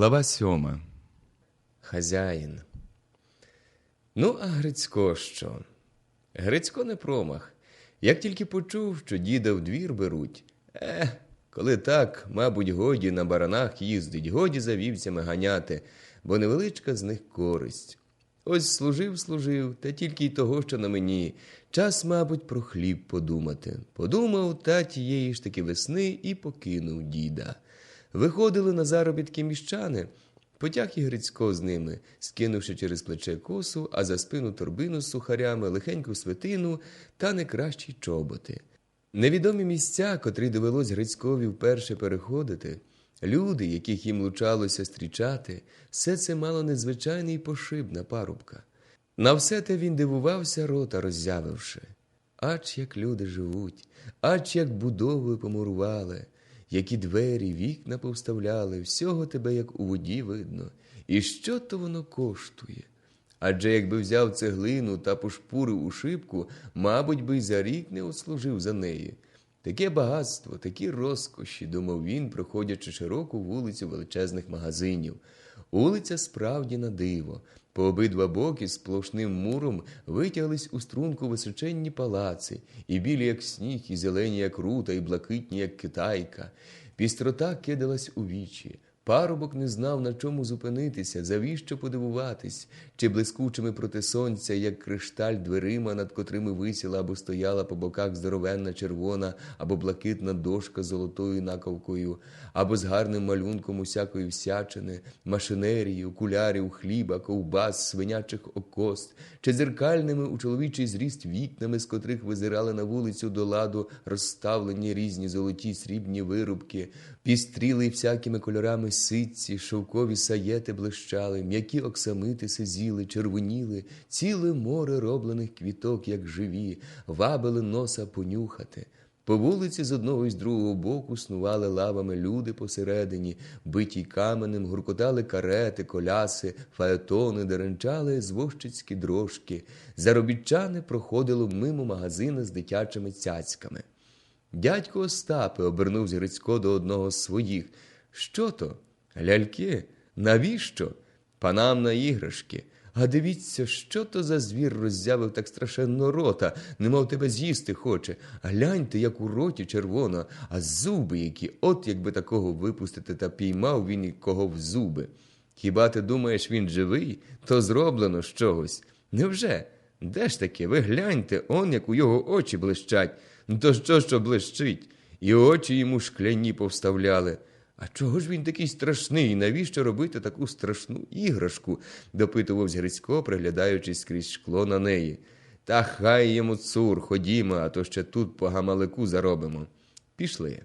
Глава сьома. Хазяїн. Ну, а Грицько що? Грицько не промах. Як тільки почув, що діда в двір беруть, е, коли так, мабуть, годі на баранах їздить, годі за вівцями ганяти, бо невеличка з них користь. Ось служив, служив, та тільки й того, що на мені. Час, мабуть, про хліб подумати. Подумав та тієї ж таки весни і покинув діда. Виходили на заробітки міщани. Потяг і Грицько з ними, скинувши через плече косу, а за спину торбину з сухарями, лихеньку свитину та не кращі чоботи. Невідомі місця, котрі довелось Грицькові вперше переходити, люди, яких їм лучалося стрічати, все це мало незвичайний пошиб на парубка. На все те він дивувався, рота роззявивши. Ач як люди живуть, ач як будовою помурували, які двері, вікна повставляли, всього тебе, як у воді видно. І що то воно коштує? Адже якби взяв цеглину та пошпурив у шибку, мабуть, би й за рік не отслужив за неї. Таке багатство, такі розкоші, думав він, проходячи широку вулицю величезних магазинів. Улиця справді на диво. По обидва боки сплошним муром витяглись у струнку височенні палаци, і білі, як сніг, і зелені, як рута, і блакитні, як китайка. Пістрота кидалась у вічі. Парубок не знав, на чому зупинитися, завіщо подивуватись, чи блискучими проти сонця, як кришталь дверима, над котрими висіла або стояла по боках здоровенна червона або блакитна дошка з золотою наковкою, або з гарним малюнком усякої всячини, машинерії, окулярів, хліба, ковбас, свинячих окост, чи дзеркальними у чоловічий зріст вікнами, з котрих визирали на вулицю до ладу розставлені різні золоті срібні вирубки, пістріли всякими кольорами ситці, шовкові саєти блищали, м'які оксамити сизіли, червоніли, ціле море роблених квіток, як живі, вабили носа понюхати. По вулиці з одного і з другого боку снували лавами люди посередині, биті каменем, гуркотали карети, коляси, фаетони, деренчали звозчицькі дрожки. Заробітчани проходили мимо магазина з дитячими цяцьками. Дядько Остапе обернувся Грицько до одного з своїх. Що то? Ляльки? Навіщо? Панам на іграшки. А дивіться, що то за звір роззявив так страшенно рота, немов тебе з'їсти хоче. Гляньте, як у роті червоно, а зуби які, от якби такого випустити, та піймав він кого в зуби. Хіба ти думаєш, він живий? То зроблено з чогось. Невже? Де ж таке? Ви гляньте, он як у його очі блищать. Ну то що, що блищить? І очі йому шкляні повставляли. А чого ж він такий страшний? Навіщо робити таку страшну іграшку? допитувався Грицько, приглядаючись крізь шкло на неї. Та хай йому цур, ходімо, а то ще тут по гамалику заробимо. Пішли.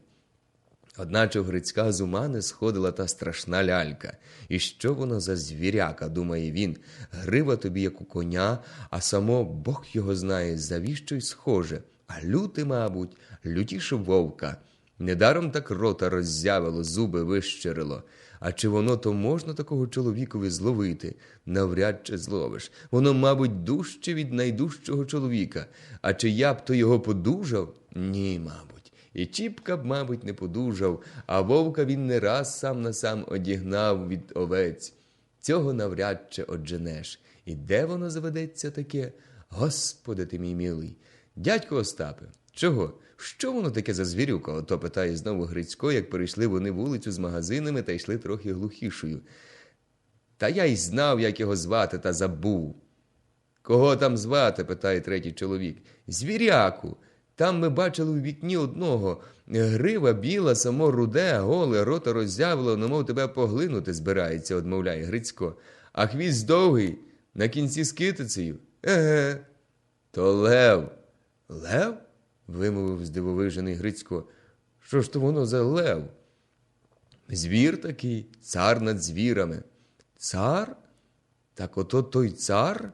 Одначе в Грицька з ума не сходила та страшна лялька. І що воно за звіряка, думає він, грива тобі, як у коня, а само Бог його знає, завіщо й схоже. А люти, мабуть, лютіше вовка. Недаром так рота роззявило, зуби вищерило. А чи воно то можна такого чоловікові зловити? Навряд чи зловиш. Воно, мабуть, дужче від найдужчого чоловіка. А чи я б то його подужав? Ні, мабуть. І Чіпка б, мабуть, не подужав, а вовка він не раз сам на сам одігнав від овець. Цього навряд чи одженеш. І де воно заведеться таке? Господи ти мій милий. Дядько Остапе, чого? Що воно таке за звірюка? Ото питає знову Грицько, як перейшли вони вулицю з магазинами та йшли трохи глухішою. Та я й знав, як його звати, та забув. Кого там звати? питає третій чоловік. Звіряку. Там ми бачили у вікні одного. Грива біла, само руде, голе, рота роззявило, немов тебе поглинути збирається, одмовляє Грицько. А хвіст довгий, на кінці з китицею. Еге. То лев. Лев? Вимовив здивовижений Грицько. Що ж то воно за лев? Звір такий, цар над звірами. Цар? Так ото той цар?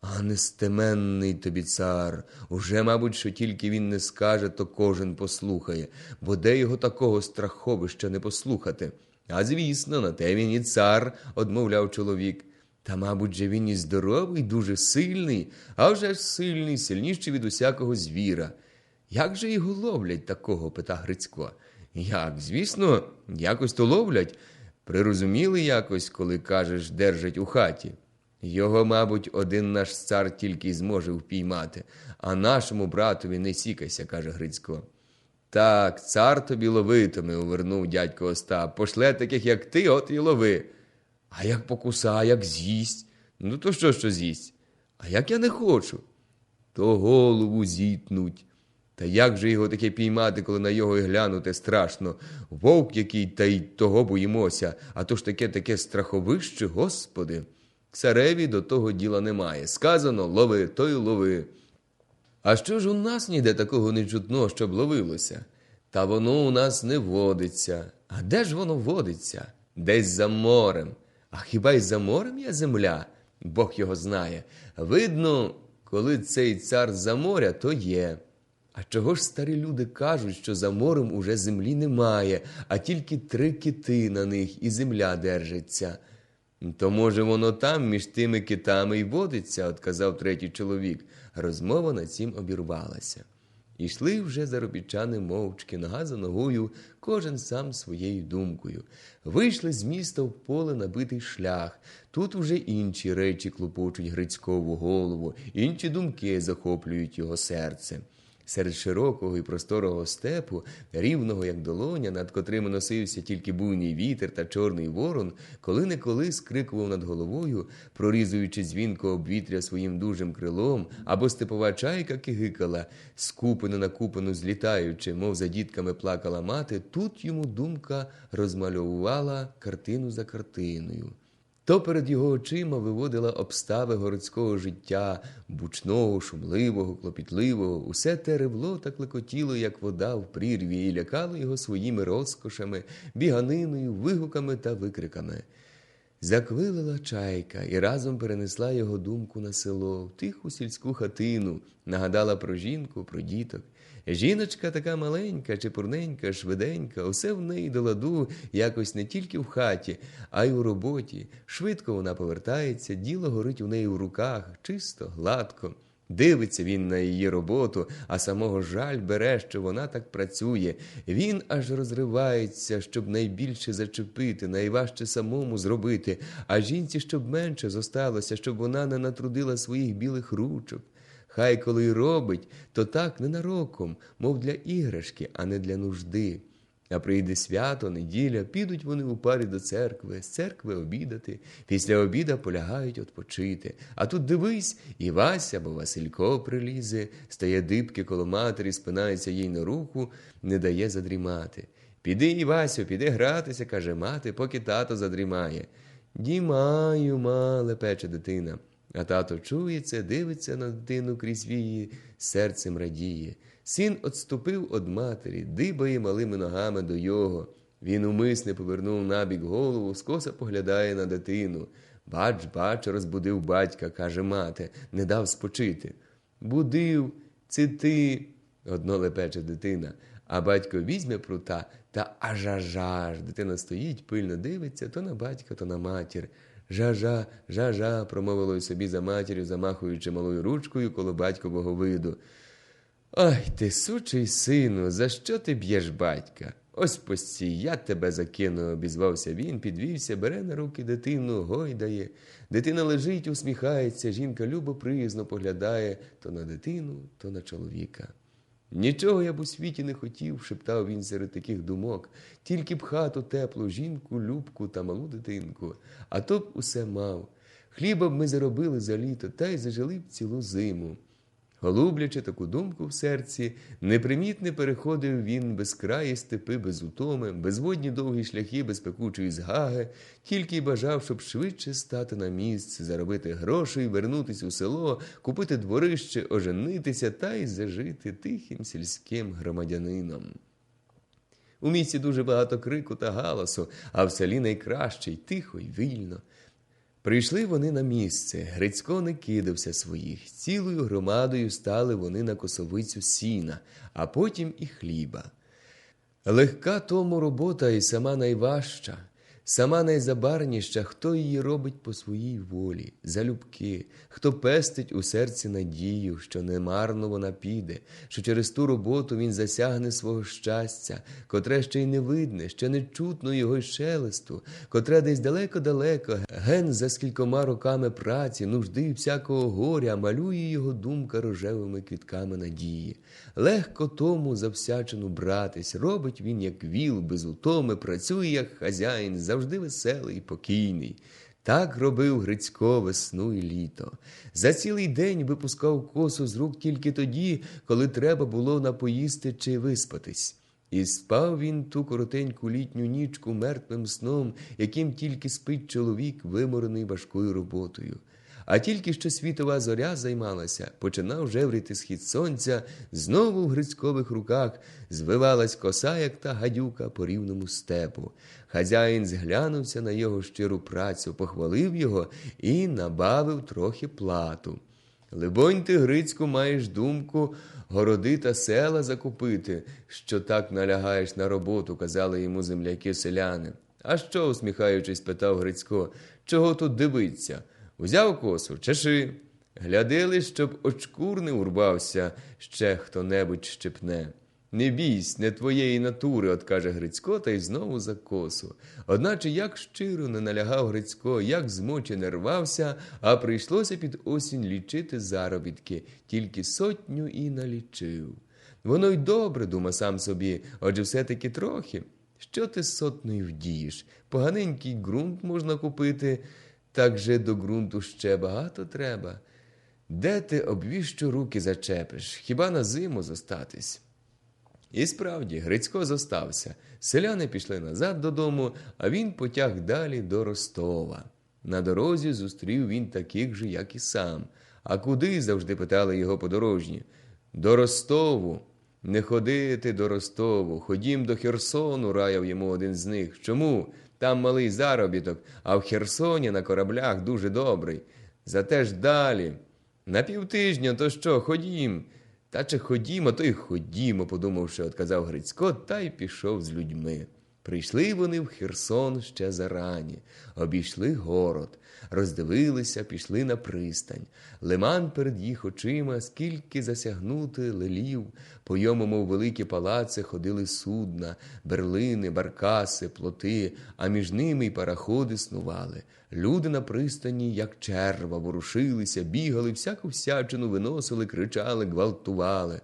А нестеменний тобі цар. Уже, мабуть, що тільки він не скаже, то кожен послухає, бо де його такого страховища не послухати. А звісно, на те він і цар, одмовляв чоловік. Та, мабуть, же він і здоровий, дуже сильний, а вже ж сильний, сильніший від усякого звіра. Як же його ловлять такого? пита Грицько. Як, звісно, якось то ловлять. Прирозуміли якось, коли кажеш, держать у хаті. Його, мабуть, один наш цар тільки зможе впіймати, а нашому братові не сікайся, каже Грицько. Так, цар тобі ловитиме, увернув дядько Остап. Пошле таких, як ти, от і лови. А як покуса, як з'їсть? Ну то що, що з'їсть? А як я не хочу? То голову зітнуть. Та як же його таке піймати, коли на його й глянути страшно? Вовк який, та й того боїмося, а то ж таке таке страховище, господи. Цареві до того діла немає. Сказано лови, то й лови. А що ж у нас ніде такого не чутно, щоб ловилося? Та воно у нас не водиться. А де ж воно водиться? Десь за морем. А хіба й за морем є земля? Бог його знає. Видно, коли цей цар за моря, то є. А чого ж старі люди кажуть, що за морем уже землі немає, а тільки три кити на них і земля держиться? То, може, воно там між тими китами й водиться, отказав третій чоловік. Розмова на цім обірвалася. Ішли вже заробітчани мовчки, нога за ногою, кожен сам своєю думкою. Вийшли з міста в поле набитий шлях. Тут уже інші речі клопочуть Грицькову голову, інші думки захоплюють його серце. Серед широкого і просторого степу, рівного, як долоня, над котрими носився тільки буйний вітер та чорний ворон, коли неколи скрикував над головою, прорізуючи дзвінко обвітря своїм дужим крилом, або степова чайка кигикала, скупено на купину злітаючи, мов за дітками плакала мати, тут йому думка розмальовувала картину за картиною. То перед його очима виводила обстави городського життя, бучного, шумливого, клопітливого, усе те ревло та клекотіло, як вода в прірві, і лякало його своїми розкошами, біганиною, вигуками та викриками. Заквилила чайка і разом перенесла його думку на село, в тиху сільську хатину, нагадала про жінку, про діток. Жіночка така маленька, чепурненька, швиденька, усе в неї до ладу, якось не тільки в хаті, а й у роботі. Швидко вона повертається, діло горить у неї в руках, чисто, гладко. Дивиться він на її роботу, а самого жаль бере, що вона так працює. Він аж розривається, щоб найбільше зачепити, найважче самому зробити, а жінці, щоб менше зосталося, щоб вона не натрудила своїх білих ручок. Хай коли й робить, то так ненароком, мов для іграшки, а не для нужди. А прийде свято, неділя, підуть вони у парі до церкви, з церкви обідати, після обіда полягають відпочити. А тут дивись, і Вася або Василько прилізе, стає дибки коло матері, спинається їй на руку, не дає задрімати. Піди, Івасю, піди гратися, каже мати, поки тато задрімає. Дімаю, мале, пече дитина. А тато чує це, дивиться на дитину крізь вії, серцем радіє. Син отступив од матері, дибає малими ногами до його. Він умисне повернув набік голову, скоса поглядає на дитину. Бач, бач, розбудив батька, каже мати, не дав спочити. Будив, це ти, одно лепече дитина, а батько візьме прута та ажажаж. Дитина стоїть, пильно дивиться то на батька, то на матір. Жа-жа, жа-жа, промовило й собі за матір'ю, замахуючи малою ручкою коло батькового виду. Ой ти, сучий сину, за що ти б'єш батька? Ось постій, я тебе закину, обізвався він, підвівся, бере на руки дитину, гойдає. Дитина лежить, усміхається, жінка любо приязно поглядає то на дитину, то на чоловіка. Нічого я б у світі не хотів, шептав він серед таких думок, тільки б хату теплу, жінку, любку та малу дитинку, а то б усе мав. Хліба б ми заробили за літо, та й зажили б цілу зиму. Голублячи таку думку в серці, непримітне переходив він безкраї степи без утоми, безводні довгі шляхи без пекучої згаги, тільки й бажав, щоб швидше стати на місце, заробити грошей, вернутись у село, купити дворище, оженитися та й зажити тихим сільським громадянином. У місті дуже багато крику та галасу, а в селі найкраще й тихо й вільно. Прийшли вони на місце, Грицько не кидався своїх. Цілою громадою стали вони на косовицю сіна, а потім і хліба. Легка тому робота і сама найважча. Сама найзабарніша, хто її робить по своїй волі, залюбки, хто пестить у серці надію, що немарно вона піде, що через ту роботу він засягне свого щастя, котре ще й не видне, ще не чутно його й шелесту, котре десь далеко-далеко, ген за скількома роками праці, нужди всякого горя, малює його думка рожевими квітками надії. Легко тому завсячену братись, робить він, як віл, без утоми, працює, як хазяїн, завжди веселий і покійний. Так робив Грицько весну і літо. За цілий день випускав косу з рук тільки тоді, коли треба було напоїсти чи виспатись. І спав він ту коротеньку літню нічку мертвим сном, яким тільки спить чоловік, виморений важкою роботою. А тільки що світова зоря займалася, починав жевріти схід сонця, знову в Грицькових руках звивалась коса, як та гадюка по рівному степу. Хазяїн зглянувся на його щиру працю, похвалив його і набавив трохи плату. Либонь, ти, Грицьку, маєш думку городи та села закупити, що так налягаєш на роботу, казали йому земляки селяни. А що, усміхаючись, питав Грицько, чого тут дивиться? Узяв косу, чеши. Глядили, щоб очкур не урвався, ще хто небудь щепне. Не бійсь, не твоєї натури, от каже Грицько, та й знову за косу. Одначе як щиро не налягав Грицько, як змочі не рвався, а прийшлося під осінь лічити заробітки, тільки сотню і налічив. Воно й добре, дума сам собі, отже все-таки трохи. Що ти з сотнею вдієш? Поганенький ґрунт можна купити, так же до ґрунту ще багато треба. Де ти обвіщо руки зачепиш? Хіба на зиму зостатись? І справді, Грицько зостався. Селяни пішли назад додому, а він потяг далі до Ростова. На дорозі зустрів він таких же, як і сам. А куди? завжди питали його подорожні. До Ростову. Не ходити до Ростову, ходім до Херсону, раяв йому один з них. Чому? Там малий заробіток, а в Херсоні на кораблях дуже добрий. Зате ж далі. На півтижня, то що, ходім. Та чи ходімо, то й ходімо, подумавши, отказав Грицько, та й пішов з людьми. Прийшли вони в Херсон ще зарані, обійшли город, роздивилися, пішли на пристань. Лиман перед їх очима, скільки засягнути лелів, по йому, мов великі палаци, ходили судна, берлини, баркаси, плоти, а між ними й параходи снували. Люди на пристані, як черва, ворушилися, бігали, всяку всячину виносили, кричали, гвалтували.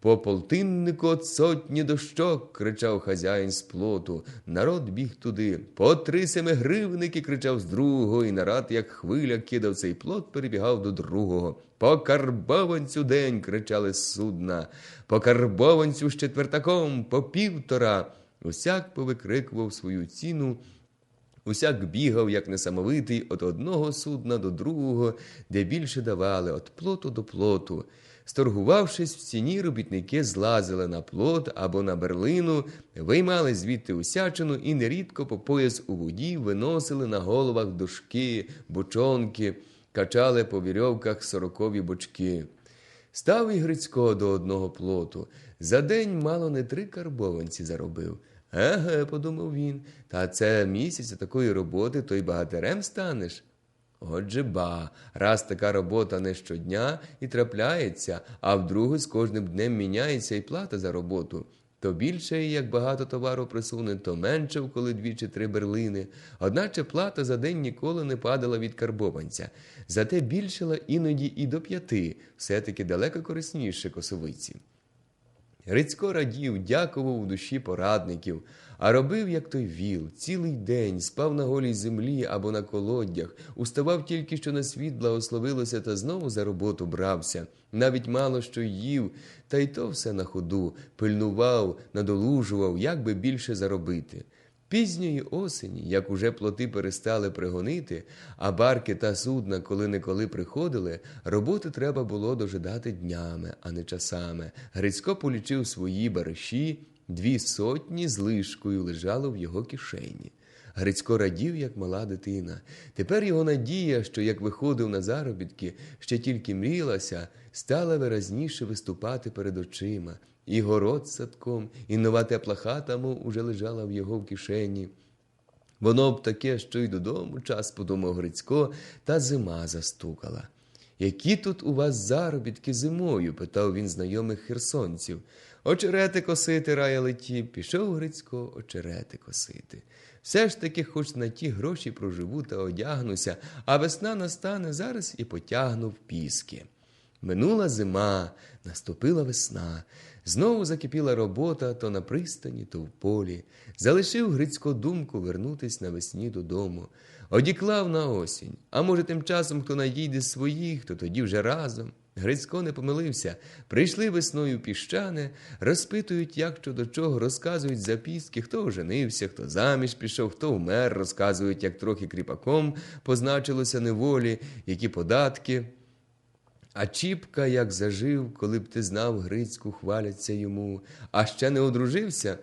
По полтиннику от сотні дощок, кричав хазяїн з плоту. Народ біг туди. По три семигривники кричав з другого, і нарад, як хвиля, кидав цей плот, перебігав до другого. По карбованцю день кричали з судна, по карбованцю з четвертаком, по півтора. Усяк повикрикував свою ціну. Усяк бігав, як несамовитий, від одного судна до другого, де більше давали, від плоту до плоту. Сторгувавшись в ціні, робітники злазили на плот або на берлину, виймали звідти усячину і нерідко по пояс у воді виносили на головах дошки, бочонки, качали по вірьовках сорокові бочки. Став і Грицько до одного плоту. За день мало не три карбованці заробив. Еге, подумав він, та це місяця такої роботи, то й багатирем станеш. Отже ба, раз така робота не щодня і трапляється, а вдруге з кожним днем міняється і плата за роботу. То більше, як багато товару присуне, то менше, коли дві чи три берлини. Одначе плата за день ніколи не падала від карбованця. Зате більшала іноді і до п'яти, все-таки далеко корисніше косовиці. Грицько радів, дякував у душі порадників, а робив, як той віл, цілий день спав на голій землі або на колодях, уставав тільки, що на світ благословилося, та знову за роботу брався. Навіть мало що їв, та й то все на ходу, пильнував, надолужував, як би більше заробити. Пізньої осені, як уже плоти перестали пригонити, а барки та судна коли неколи приходили, роботи треба було дожидати днями, а не часами. Грицько полічив свої бариші, дві сотні з лишкою лежало в його кишені. Грицько радів, як мала дитина. Тепер його надія, що як виходив на заробітки, ще тільки мрілася, стала виразніше виступати перед очима. І город садком, і нова тепла хата, мов уже лежала в його в кишені. Воно б таке, що й додому час, подумав Грицько, та зима застукала. Які тут у вас заробітки зимою? питав він знайомих херсонців. Очерети косити раяли ті, пішов Грицько очерети косити. Все ж таки, хоч на ті гроші проживу та одягнуся, а весна настане зараз і потягну в піски. Минула зима, наступила весна. Знову закипіла робота то на пристані, то в полі. Залишив Грицько думку вернутись навесні додому. Одіклав на осінь. А може, тим часом хто надійде своїх, то тоді вже разом. Грицько не помилився. Прийшли весною піщани, розпитують, як що до чого, розказують записки, хто оженився, хто заміж пішов, хто вмер, розказують, як трохи кріпаком позначилося неволі, які податки. А Чіпка, як зажив, коли б ти знав Грицьку, хваляться йому, а ще не одружився,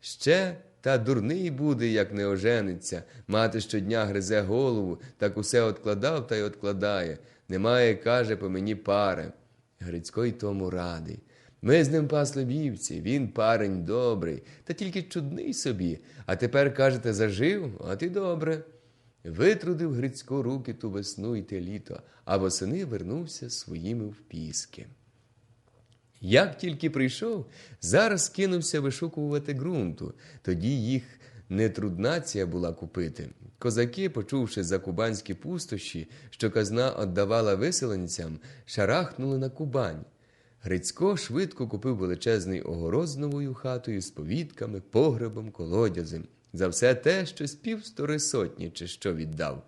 ще та дурний буде, як не ожениться. Мати щодня гризе голову, так усе откладав та й откладає. Немає, каже, по мені пари. Грицько й тому радий. Ми з ним пасли вівці, він парень добрий, та тільки чудний собі. А тепер, кажете, зажив, а ти добре. Витрудив Грицько руки ту весну й те літо, а восени вернувся своїми в піски. Як тільки прийшов, зараз кинувся вишукувати ґрунту, тоді їх не труднація була купити. Козаки, почувши за кубанські пустощі, що казна віддавала виселенцям, шарахнули на Кубань. Грицько швидко купив величезний огород з новою хатою, з повітками, погребом, колодязем. За все те, що з півстори сотні, чи що віддав.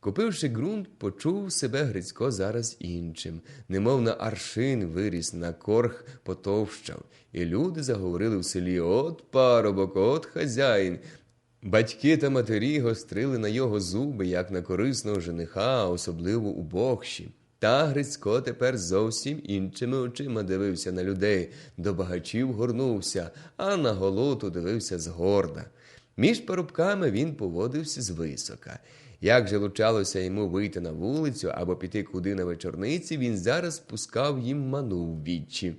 Купивши ґрунт, почув себе Грицько зараз іншим, немов на аршин виріс, на корх потовщав, і люди заговорили в селі От парубок, от хазяїн. Батьки та матері гострили на його зуби, як на корисного жениха, особливо у бокші. Та Грицько тепер зовсім іншими очима дивився на людей, до багачів горнувся, а на голоту дивився згорда. Між парубками він поводився звисока. Як же лучалося йому вийти на вулицю або піти куди на вечорниці, він зараз пускав їм ману в вічі.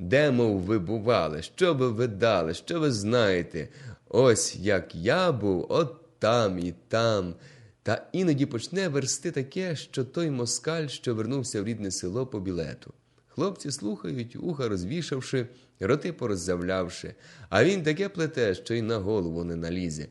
Де, мов, ви бували, що ви видали, що ви знаєте? Ось як я був, от там і там. Та іноді почне версти таке, що той москаль, що вернувся в рідне село по білету. Хлопці слухають, уха розвішавши, роти пороззявлявши, а він таке плете, що й на голову не налізе.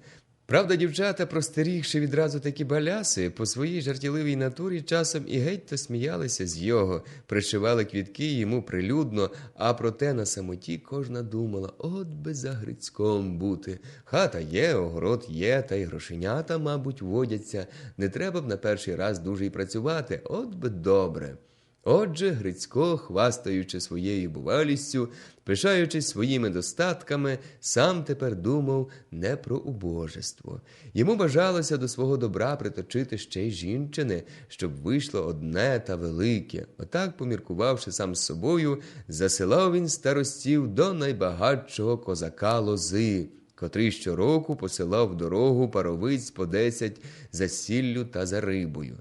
Правда, дівчата, простерігши відразу такі баляси, по своїй жартівливій натурі часом і геть то сміялися з його, пришивали квітки йому прилюдно, а проте на самоті кожна думала, от би за Грицьком бути. Хата є, огород є, та й грошенята, мабуть, водяться. Не треба б на перший раз дуже й працювати, от би добре. Отже, Грицько, хвастаючи своєю бувалістю, пишаючись своїми достатками, сам тепер думав не про убожество. Йому бажалося до свого добра приточити ще й жінчини, щоб вийшло одне та велике. Отак, поміркувавши сам з собою, засилав він старостів до найбагатшого козака лози. Котрий щороку посилав в дорогу паровиць по десять за сіллю та за рибою.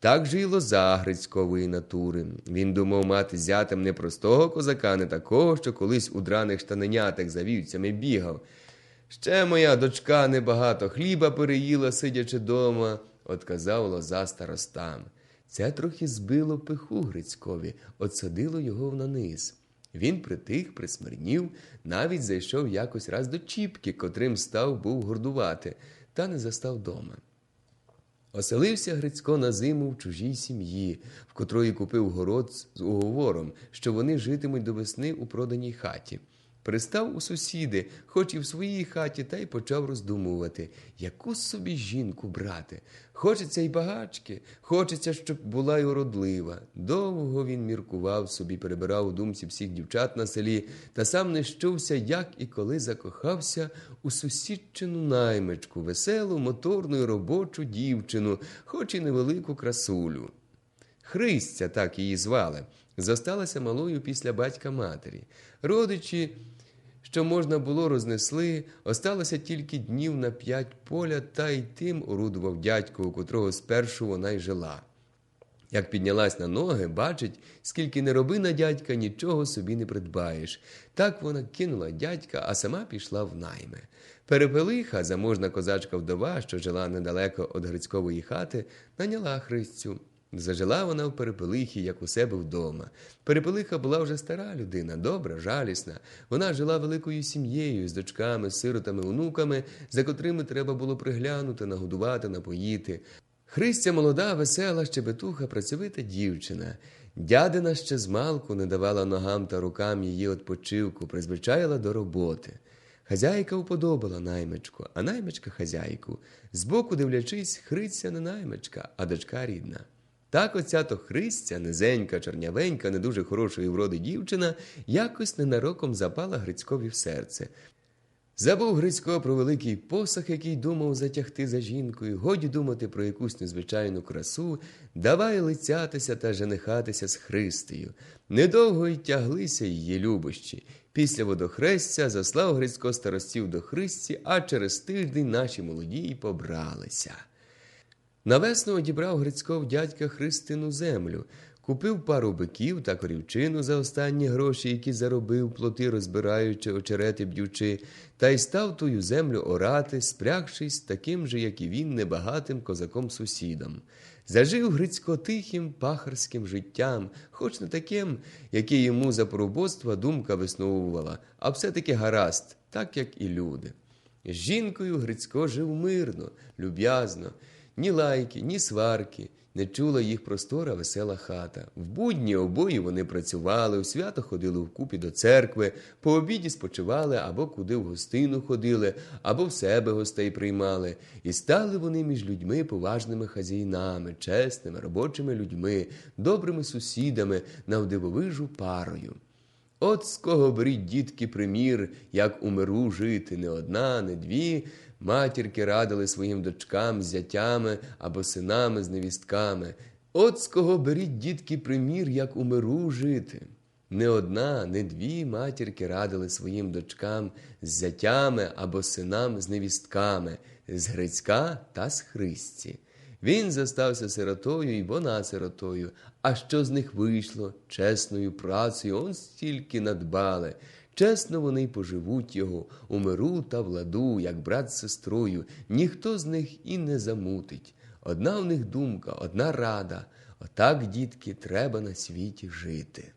Так же й лоза Грицькової натури. Він думав мати зятем не простого козака, не такого, що колись у драних штаненятах за вівцями бігав. Ще моя дочка небагато хліба переїла, сидячи дома, отказав лоза старостам. Це трохи збило пиху Грицькові, отсадило його на низ. Він притих, присмирнів, навіть зайшов якось раз до Чіпки, котрим став був гордувати, та не застав дома. Оселився Грицько на зиму в чужій сім'ї, в котрої купив город з уговором, що вони житимуть до весни у проданій хаті. Пристав у сусіди, хоч і в своїй хаті, та й почав роздумувати, яку собі жінку брати. Хочеться й багачки, хочеться, щоб була й уродлива. Довго він міркував собі, перебирав у думці всіх дівчат на селі, та сам не щувся, як і коли закохався у сусідчину наймичку, веселу, моторну й робочу дівчину, хоч і невелику красулю. Христя, так її звали, зосталася малою після батька матері. Родичі, що можна було, рознесли, осталося тільки днів на п'ять поля, та й тим орудував дядько, у котрого спершу вона й жила. Як піднялась на ноги, бачить, скільки не роби на дядька, нічого собі не придбаєш. Так вона кинула дядька, а сама пішла в найми. Перепелиха, заможна козачка вдова, що жила недалеко від Грицькової хати, наняла Христю. Зажила вона в перепелихі, як у себе вдома. Перепелиха була вже стара людина, добра, жалісна. Вона жила великою сім'єю з дочками, сиротами, онуками, за котрими треба було приглянути, нагодувати, напоїти. Христя молода, весела, щебетуха, працьовита дівчина. Дядина ще змалку не давала ногам та рукам її відпочивку, призвичаїла до роботи. Хазяйка уподобала наймичку, а наймичка хазяйку. Збоку дивлячись, Христя не наймичка, а дочка рідна. Так оця то Христя, низенька, чорнявенька, не дуже хорошої вроди дівчина, якось ненароком запала Грицькові в серце. Забув Грицько про великий посах, який думав затягти за жінкою, годі думати про якусь незвичайну красу, давай лицятися та женихатися з Христею. Недовго й тяглися її любощі. Після водохрестя заслав Грицько старостів до Христі, а через тиждень наші молоді й побралися. Навесну одібрав Грицько в дядька Христину землю, купив пару биків та корівчину за останні гроші, які заробив, плоти розбираючи, очерети б'ючи, та й став тую землю орати, спрягшись таким же, як і він, небагатим козаком-сусідом. Зажив Грицько тихим пахарським життям, хоч не таким, яке йому за поробоцтва думка висновувала, а все-таки гаразд, так як і люди. З жінкою Грицько жив мирно, люб'язно, ні лайки, ні сварки, не чула їх простора весела хата. В будні обоє вони працювали, у свято ходили вкупі до церкви, по обіді спочивали або куди в гостину ходили, або в себе гостей приймали. І стали вони між людьми поважними хазяїнами, чесними, робочими людьми, добрими сусідами, навдивовижу парою. От з кого беріть, дітки, примір, як у миру жити, не одна, не дві. Матірки радили своїм дочкам, зятями або синами з невістками. От з кого беріть, дітки, примір, як у миру жити. Не одна, не дві матірки радили своїм дочкам з зятями або синам з невістками, з Грицька та з Христі. Він застався сиротою, і вона сиротою. А що з них вийшло? Чесною працею он стільки надбали. Чесно вони поживуть його у миру та владу, як брат з сестрою, ніхто з них і не замутить. Одна в них думка, одна рада. Отак, дітки, треба на світі жити.